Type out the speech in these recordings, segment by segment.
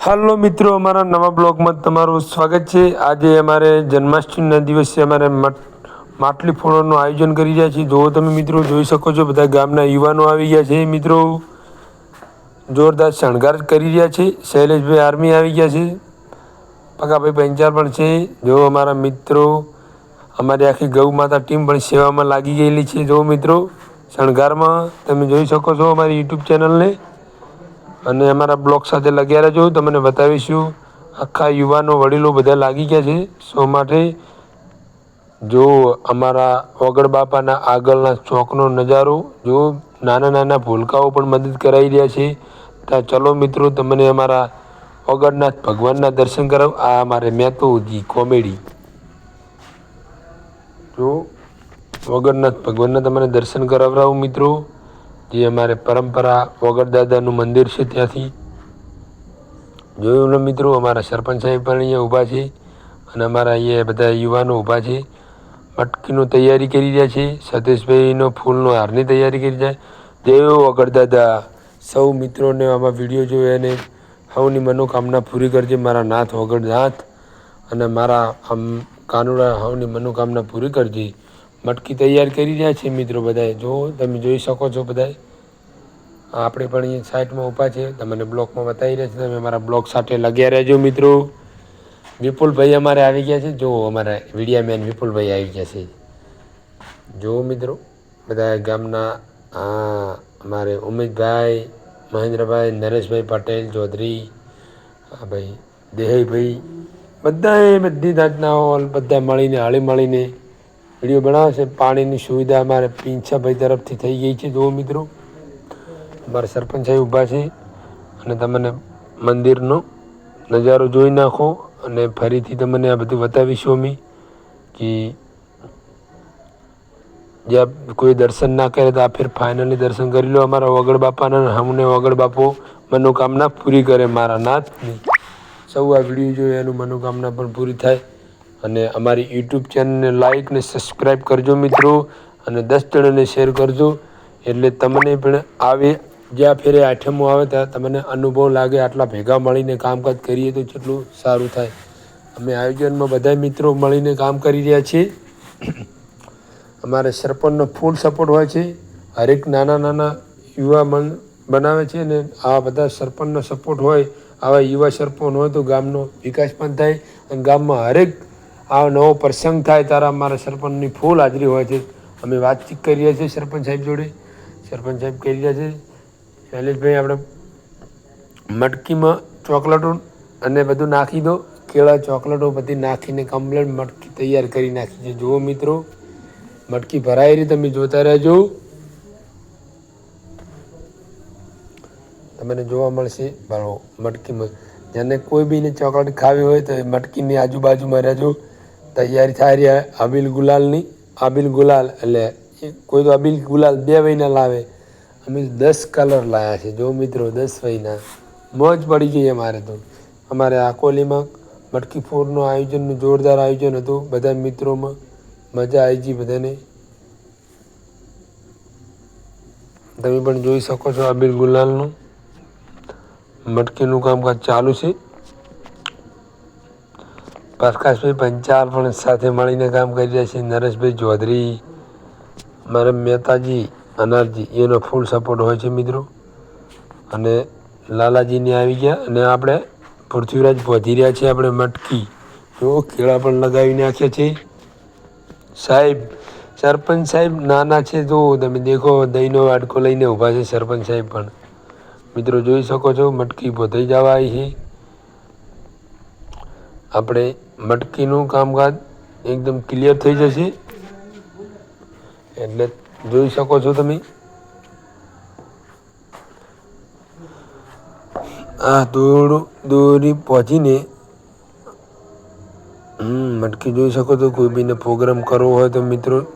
હાલો મિત્રો, અમારા નવા બ્લોગમાં તમારું સ્વાગત છે. આજે અમારે જન્માષ્ટમીના દિવસે અમારે માટલી ફોડવાનું આયોજન કરી રહ્યા છીએ. જો તમે મિત્રો, જોઈ શકો છો, બધા ગામના યુવાનો આવી ગયા છે. મિત્રો, જોરદાર શણગાર કરી રહ્યા છે. શૈલેષભાઈ આર્મી આવી ગયા છે. પકાભાઈ પંચાર પણ છે. જો અમારા મિત્રો, અમારી આખી ગૌ માતા ટીમ પણ સેવામાં લાગી ગયેલી છે. જો મિત્રો, શણગારમાં તમે જોઈ શકો છો અમારી યુટ્યુબ ચેનલને. અને અમારા બ્લોગ સાથે લગ્યા રહેજો. તમને બતાવીશું આખા યુવાનો, વડીલો બધા લાગી ગયા છે. શો માટે? જો અમારા વગડ બાપાના આગળના ચોકનો નજારો, જો નાના નાના ભૂલકાઓ પણ મદદ કરાવી રહ્યા છે. ત્યાં ચલો મિત્રો, તમને અમારા વગડનાથ ભગવાનના દર્શન કરાવ. આ અમારે મેતોજી કોમેડી. જો વગરનાથ ભગવાનના તમને દર્શન કરાવરાવું મિત્રો. જે અમારે પરંપરા વગર દાદાનું મંદિર છે ત્યાંથી. જોયું ને મિત્રો, અમારા સરપંચ સાહેબ પણ અહીંયા ઊભા છે અને અમારા અહીંયા બધા યુવાનો ઊભા છે. મટકીનું તૈયારી કરી રહ્યા છે. સતીશભાઈનો ફૂલનો હારની તૈયારી કરી રહ્યા દેવો વગર દાદા સૌ મિત્રોને આમાં વીડિયો જોયો અને સૌની મનોકામના પૂરી કરજે. મારા નાથ વગર નાથ અને મારા આમ કાનુડા, સૌની મનોકામના પૂરી કરજે. મટકી તૈયાર કરી રહ્યા છે મિત્રો બધાએ. જો તમે જોઈ શકો છો બધાએ. આપણે પણ અહીંયા સાઈડમાં ઊભા છે. તમને બ્લોકમાં બતાવી રહ્યા છે તમે અમારા બ્લોક સાથે લગ્યા રહેજો મિત્રો. વિપુલભાઈ અમારે આવી ગયા છે. જો અમારા વિડીયા મેન વિપુલભાઈ આવી ગયા છે. જો મિત્રો બધા ગામના, આ અમારે ઉમેશભાઈ મહેન્દ્રભાઈ, નરેશભાઈ પટેલ, ચૌધરી હા ભાઈ દેહઈભાઈ બધાએ બધી જાતના બધા મળીને, હળી મળીને વીડિયો બનાવે છે. પાણીની સુવિધા અમારે પીંછાભાઈ તરફથી થઈ ગઈ છે. જુઓ મિત્રો, અમારા સરપંચ સાહેબ ઊભા છે. અને તમને મંદિરનો નજારો જોઈ નાખો અને ફરીથી તમને આ બધું બતાવીશું અમે કે જ્યાં કોઈ દર્શન ના કરે તો આ ફેર ફાઇનલી દર્શન કરી લો. અમારા વગડ બાપાના હમને વગડ બાપો મનોકામના પૂરી કરે મારા નાથની સૌ આ વીડિયો જોઈએ એનું મનોકામના પણ પૂરી થાય. અને અમારી યુટ્યુબ ચેનલને લાઇક ને સબસ્ક્રાઈબ કરજો મિત્રો અને દસ જણાને શેર કરજો. એટલે તમને પણ આવે, જ્યાં ફેરે આઠમો આવે ત્યાં તમને અનુભવ લાગે, આટલા ભેગા મળીને કામકાજ કરીએ તો કેટલું સારું થાય. અમે આયોજનમાં બધા મિત્રો મળીને કામ કરી રહ્યા છીએ. અમારે સરપંચનો ફૂલ સપોર્ટ હોય છે. હરેક નાના નાના યુવા મન બનાવે છે અને આવા બધા સરપંચનો સપોર્ટ હોય, આવા યુવા સરપંચ હોય તો ગામનો વિકાસ પણ થાય અને ગામમાં હરેક આ નવો પ્રસંગ થાય ત્યારે અમારા સરપંચની ફૂલ હાજરી હોય છે. અમે વાતચીત કરી રહ્યા છીએ સરપંચ સાહેબ જોડે. સરપંચ સાહેબ કહી રહ્યા છે, શૈલેષભાઈ, આપણે મટકીમાં ચોકલેટો અને બધું નાખી દો. કેળા ચોકલેટો બધી નાખીને કમ્પ્લેટ મટકી તૈયાર કરી નાખી છે. જુઓ મિત્રો, મટકી ભરાઈ રહી. તમે જોતા રહેજો. તમને જોવા મળશે મટકીમાં. જેને કોઈ બીને ચોકલેટ ખાવી હોય તો મટકીની આજુબાજુમાં રહેજો. તૈયારી થાય રહ્યા અબિલ ગુલાલની. આબિલ ગુલાલ એટલે કોઈ તો અબિલ ગુલાલ બે વહીના લાવે. અમે દસ કલર લાવ્યા છે. જો મિત્રો દસ વહીના મોજ પડી ગઈ અમારે તો. અમારે આકોલીમાં મટકી ફોરનું આયોજનનું જોરદાર આયોજન હતું. બધા મિત્રોમાં મજા આવી ગઈ બધાને. તમે પણ જોઈ શકો છો અબિલ ગુલાલનું. મટકીનું કામકાજ ચાલુ છે. પ્રકાશભાઈ પંચાલ પણ સાથે મળીને કામ કરી રહ્યા છે. નરેશભાઈ ચૌધરી, મારા મહેતાજી, અનારજી, એનો ફૂલ સપોર્ટ હોય છે મિત્રો. અને લાલાજીને આવી ગયા અને આપણે પૃથ્વીરાજ પહોંચી રહ્યા છીએ આપણે મટકી. જો કેળા પણ લગાવી નાખ્યા છે. સાહેબ, સરપંચ સાહેબ નાના છે જો તમે દેખો, દહીંનો વાટકો લઈને ઊભા છે સરપંચ સાહેબ પણ. મિત્રો જોઈ શકો છો મટકી પોતાઈ જવા આવી છે. આપણે મટકીનું કામકાજ એકદમ ક્લિયર થઈ જશે. એટલે જોઈ શકો છો તમે. આ દોડું દોરી પહોંચીને, હમ, મટકી જોઈ શકો છો. કોઈ બીને પ્રોગ્રામ કરવો હોય તો મિત્રો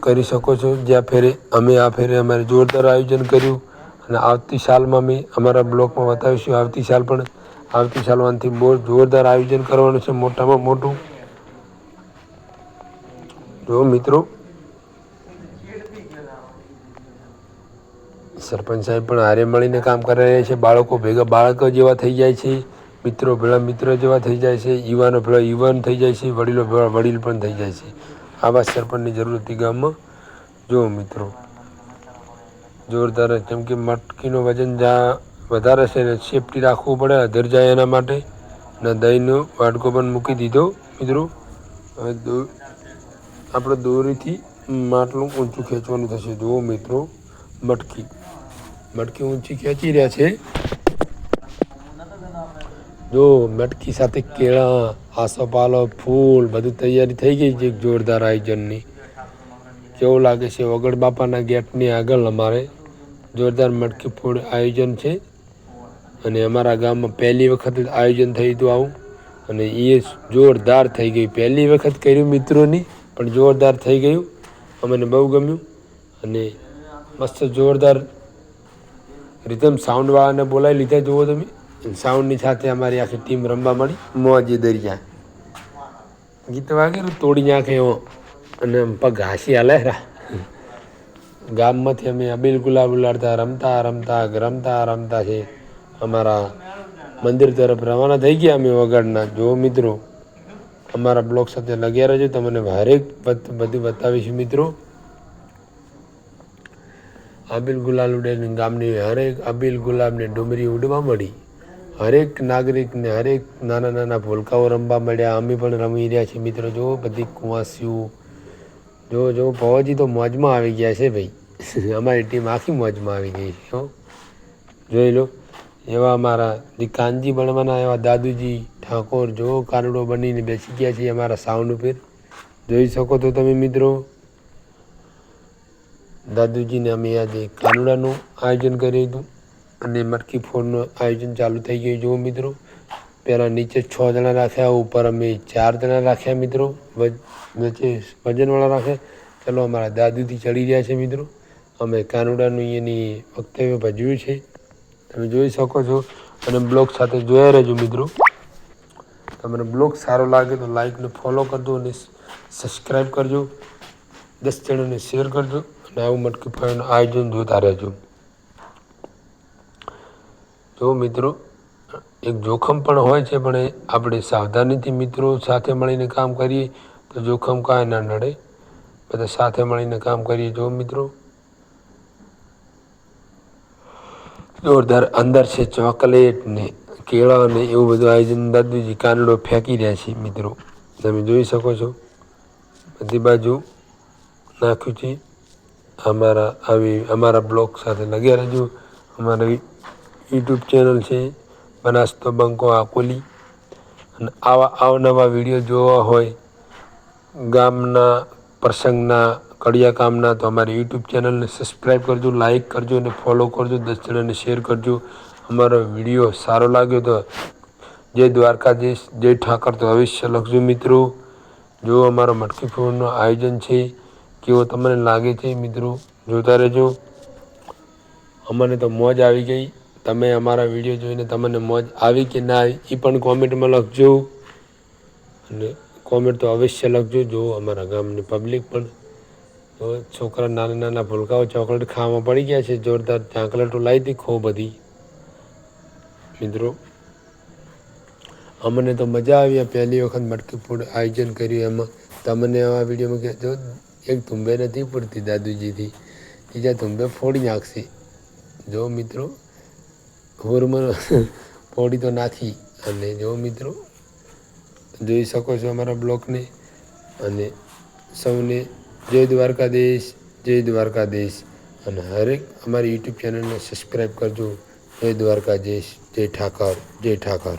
કરી શકો છો. જ્યાં ફેરે અમે, આ ફેરે અમારે જોરદાર આયોજન કર્યું. અને આવતી સાલમાં અમે અમારા બ્લોકમાં બતાવીશું. આવતી સાલ પણ આવતી સાલમાંથી બહુ જોરદાર આયોજન કરવાનું છે મોટામાં મોટું. જો મિત્રો, સરપંચ સાહેબ પણ હારે મળીને કામ કરી રહ્યા છે. બાળકો ભેગા, બાળકો જેવા થઈ જાય છે. મિત્રો ભેળા મિત્ર જેવા થઈ જાય છે. યુવાનો ભેળા યુવાન થઈ જાય છે. વડીલો ભેળા વડીલ પણ થઈ જાય છે. આવા સરપંચની જરૂર હતી ગામમાં. જુઓ મિત્રો, જોરદાર કેમ કે મટકીનું વજન જ્યાં વધારે છે ને સેફટી રાખવું પડે અધર જાય એના માટે. અને દહીંનો વાટકો પણ મૂકી દીધો, મિત્રો. હવે આપણે દોરીથી માટલું ઊંચું ખેંચવાનું થશે. જુઓ, મિત્રો, મટકી. મટકી ઊંચી ખેંચી રહ્યા છે. જો મટકી સાથે કેળા આસોપાલો ફૂલ, બધું તૈયારી થઈ ગઈ છે જોરદાર આયોજનની. કેવું લાગે છે વગડ બાપાના ગેટની આગળ અમારે? જોરદાર મટકી ફૂડ આયોજન છે. અને અમારા ગામમાં પહેલી વખત આયોજન થયું હતું આવું. અને એ જોરદાર થઈ ગયું. પહેલી વખત કર્યું મિત્રોની પણ જોરદાર થઈ ગયું. અમને બહુ ગમ્યું. અને મસ્ત જોરદાર રીધમ સાઉન્ડવાળાને બોલાવી લીધા જુઓ તમે. સાઉન્ડની સાથે અમારી આખી ટીમ રમવા મળી. મોજે દરિયા. ગીત વાગે તોડી નાખે એવો. અને આમ પગ હાસી હાલે. રા ગામમાંથી અમે અબીલ ગુલાબ ઉલાડતા રમતા રમતા રમતા રમતા છે. અમારા મંદિર તરફ રવાના થઈ ગયા અમે વગાડના. જો મિત્રો, અમારા બ્લોગ સાથે લગ્યા રહેજો. તમને હરેક બધ- બતાવીશું મિત્રો. આબિલ ગુલાલ ઉડે ગામની હરેક અબિલ ગુલાબને ડુમરી ઉડવા મળી. હરેક નાગરિકને હરેક નાના નાના ભૂલકાઓ રમવા મળ્યા. અમે પણ રમી રહ્યા છીએ મિત્રો. જો બધી કુંવાસીઓ, જો જો પવાજી તો મોજમાં આવી ગયા છે ભાઈ. અમારી ટીમ આખી મોજમાં આવી ગઈ છે જોઈ લો. એવા અમારા જે કાનજી બનવાના, એવા દાદુજી ઠાકોર જો કાનુડો બનીને બેસી ગયા છે અમારા સાઉન્ડ ઉપર. જોઈ શકો છો તમે મિત્રો, દાદુજીને અમે આજે કાનુડાનું આયોજન કર્યું હતું અને મટકી ફોડનું આયોજન ચાલુ થઈ ગયું. જુઓ મિત્રો, પહેલાં નીચે છ જણા રાખ્યા, ઉપર અમે ચાર જણા રાખ્યા મિત્રો વચ- વચ્ચે વજનવાળા રાખ્યા ચલો અમારા દાદુથી ચડી રહ્યા છે મિત્રો. અમે કાનુડાનું એની વક્તવ્ય ભજવ્યું છે. તમે જોઈ શકો છો. અને બ્લોગ સાથે જોયા રહેજો મિત્રો. તમને બ્લોગ સારો લાગે તો લાઈકને ફોલો કરજો અને સબસ્ક્રાઈબ કરજો. દસ જણાને શેર કરજો. અને આવું મટકી ફાયનું આયોજન જોતા રહેજો. જો મિત્રો, એક જોખમ પણ હોય છે, પણ આપણે સાવધાનીથી મિત્રો સાથે મળીને કામ કરીએ તો જોખમ કાંઈ ના નડે. બધા સાથે મળીને કામ કરીએ. જો મિત્રો જોરદાર અંદર છે ચોકલેટ ને કેળા ને એવું બધું આયોજન દાદુજી કાનડો ફેંકી રહ્યા છે મિત્રો. તમે જોઈ શકો છો. બધી બાજુ નાખ્યું છે. અમારા આવી, અમારા બ્લોગ સાથે લગ્યા રહેજો. અમારી યુટ્યુબ ચેનલ છે બનાસતો બંકો આકોલી અને આવા અવનવા વીડિયો જોવા હોય ગામના, પ્રસંગના કડિયા કામના, તો અમારી યુટ્યુબ ચેનલને સબસ્ક્રાઈબ કરજો લાઇક કરજો અને ફોલો કરજો, દસ જણાને શેર કરજો. અમારો વીડિયો સારો લાગ્યો તો જય દ્વારકાધીશ, જય ઠાકર. તો અવશ્ય લખજો મિત્રો. જો અમારો મટકી ફોડનું આયોજન છે, કેવો તમને લાગે છે મિત્રો, જોતા રહેજો. અમને તો મોજ આવી ગઈ. તમે અમારા વીડિયો જોઈને તમને મોજ આવી કે ના આવી એ પણ કોમેન્ટમાં લખજો. અને કોમેન્ટ તો અવશ્ય લખજો જો અમારા ગામની પબ્લિક પણ. છોકરા નાના નાના ભૂલકાઓ ચોકલેટ ખાવામાં પડી ગયા છે. જોરદાર ચાકલેટો લાવી હતી ખૂબ બધી. મિત્રો, અમને તો મજા આવી પહેલી વખત મટકી ફૂડ આયોજન કર્યું એમાં. તમને આ વિડીયોમાં કહે જો એક તુંબે નથી પડતી દાદુજીથી, બીજા તુંબે ફોડી નાખશે. જો મિત્રો, હોરમાં ફોડી તો નાખી. અને જો મિત્રો, જોઈ શકો છો અમારા બ્લોગને. અને સૌને જય દ્વારકાધીશ જય દ્વારકાધીશ. અને હરેક અમારી યુટ્યુબ ચેનલને સબસ્ક્રાઈબ કરજો. જય દ્વારકાધીશ, જય ઠાકર જય ઠાકર.